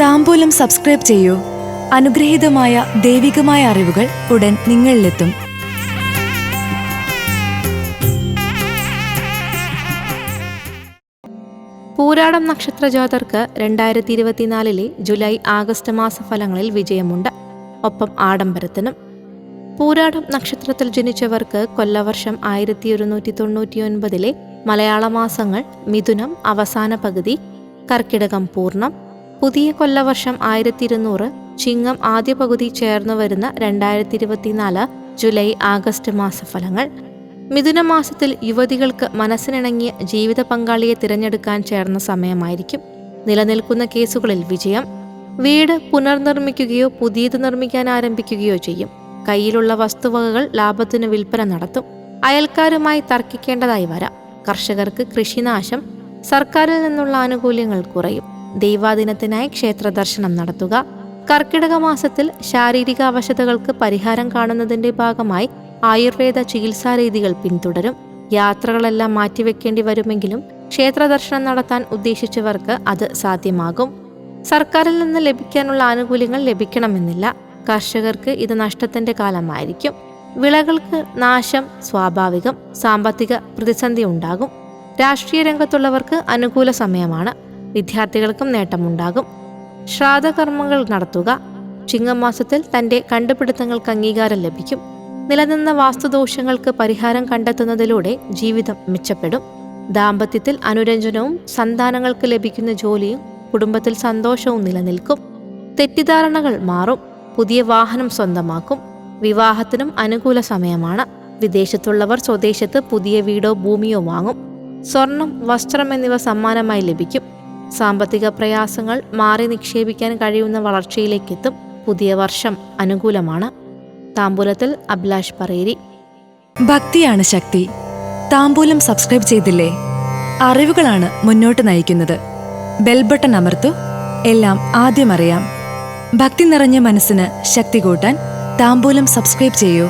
താമ്പൂലം subscribe ചെയ്യൂ. അനുഗ്രഹീതമായ ദൈവികമായ അറിവുകൾ ഉടൻ നിങ്ങളിലെത്തും. പൂരാടം നക്ഷത്ര ജാതർക്ക് രണ്ടായിരത്തി ഇരുപത്തിനാലിലെ ജൂലൈ ആഗസ്റ്റ് മാസ ഫലങ്ങളിൽ വിജയമുണ്ട്. ഒപ്പം ആഡംബരത്തിനും. പൂരാടം നക്ഷത്രത്തിൽ ജനിച്ചവർക്ക് കൊല്ലവർഷം ആയിരത്തി ഒരുന്നൂറ്റി തൊണ്ണൂറ്റി ഒൻപതിലെ മലയാള മാസങ്ങൾ മിഥുനം അവസാന പകുതി കർക്കിടകം പൂർണം പുതിയ കൊല്ലവർഷം ആയിരത്തി ഇരുന്നൂറ് ചിങ്ങം ആദ്യ പകുതി ചേർന്നു വരുന്ന രണ്ടായിരത്തി ഇരുപത്തിനാല് ജൂലൈ ആഗസ്റ്റ് മാസഫലങ്ങൾ. മിഥുന മാസത്തിൽ യുവതികൾക്ക് മനസ്സിനിണങ്ങിയ ജീവിത പങ്കാളിയെ തിരഞ്ഞെടുക്കാൻ ചേർന്ന സമയമായിരിക്കും. നിലനിൽക്കുന്ന കേസുകളിൽ വിജയം. വീട് പുനർനിർമ്മിക്കുകയോ പുതിയത് നിർമ്മിക്കാൻ ആരംഭിക്കുകയോ ചെയ്യും. കയ്യിലുള്ള വസ്തുവകകൾ ലാഭത്തിന് വിൽപ്പന നടത്തും. അയൽക്കാരുമായി തർക്കിക്കേണ്ടതായി വരാം. കർഷകർക്ക് കൃഷിനാശം. സർക്കാരിൽ നിന്നുള്ള ആനുകൂല്യങ്ങൾ കുറയും. ദൈവാദിനത്തിനായി ക്ഷേത്ര ദർശനം നടത്തുക. കർക്കിടക മാസത്തിൽ ശാരീരിക അവശതകൾക്ക് പരിഹാരം കാണുന്നതിന്റെ ഭാഗമായി ആയുർവേദ ചികിത്സാ രീതികൾ പിന്തുടരും. യാത്രകളെല്ലാം മാറ്റിവെക്കേണ്ടി വരുമെങ്കിലും ക്ഷേത്ര ദർശനം നടത്താൻ ഉദ്ദേശിച്ചവർക്ക് അത് സാധ്യമാകും. സർക്കാരിൽ നിന്ന് ലഭിക്കാനുള്ള ആനുകൂല്യങ്ങൾ ലഭിക്കണമെന്നില്ല. കർഷകർക്ക് ഇത് നഷ്ടത്തിന്റെ കാലമായിരിക്കും. വിളകൾക്ക് നാശം സ്വാഭാവികം സാമ്പത്തിക പ്രതിസന്ധി ഉണ്ടാകും. രാഷ്ട്രീയ രംഗത്തുള്ളവർക്ക് അനുകൂല സമയമാണ്. വിദ്യാർത്ഥികൾക്കും നേട്ടമുണ്ടാകും. ശ്രാദ്ധകർമ്മങ്ങൾ നടത്തുക ചിങ്ങമാസത്തിൽ തന്റെ കണ്ടുപിടുത്തങ്ങൾക്ക് അംഗീകാരം ലഭിക്കും. നിലനിന്ന വാസ്തുദോഷങ്ങൾക്ക് പരിഹാരം കണ്ടെത്തുന്നതിലൂടെ ജീവിതം മെച്ചപ്പെടും. ദാമ്പത്യത്തിൽ അനുരഞ്ജനവും സന്താനങ്ങൾക്ക് ലഭിക്കുന്ന ജോലിയും കുടുംബത്തിൽ സന്തോഷവും നിലനിൽക്കും. തെറ്റിദ്ധാരണകൾ മാറും പുതിയ വാഹനം സ്വന്തമാക്കും. വിവാഹത്തിനും അനുകൂല സമയമാണ്. വിദേശത്തുള്ളവർ സ്വദേശത്ത് പുതിയ വീടോ ഭൂമിയോ വാങ്ങും. സ്വർണം വസ്ത്രം എന്നിവ സമ്മാനമായി ലഭിക്കും. സാമ്പത്തിക പ്രയാസങ്ങൾ മാറി നിക്ഷേപിക്കാൻ കഴിയുന്ന വളർച്ചയിലേക്കെത്തും പുതിയ വർഷം അനുകൂലമാണ്. താമ്പൂലത്തിൽ അഭിലാഷ് പറയേരി. ഭക്തിയാണ് ശക്തി. താമ്പൂലം സബ്സ്ക്രൈബ് ചെയ്തില്ലേ? അറിവുകളാണ് മുന്നോട്ട് നയിക്കുന്നത്. ബെൽബട്ടൺ അമർത്തു എല്ലാം ആദ്യം അറിയാം. ഭക്തി നിറഞ്ഞ മനസ്സിന് ശക്തി കൂട്ടാൻ താമ്പൂലം സബ്സ്ക്രൈബ് ചെയ്യൂ.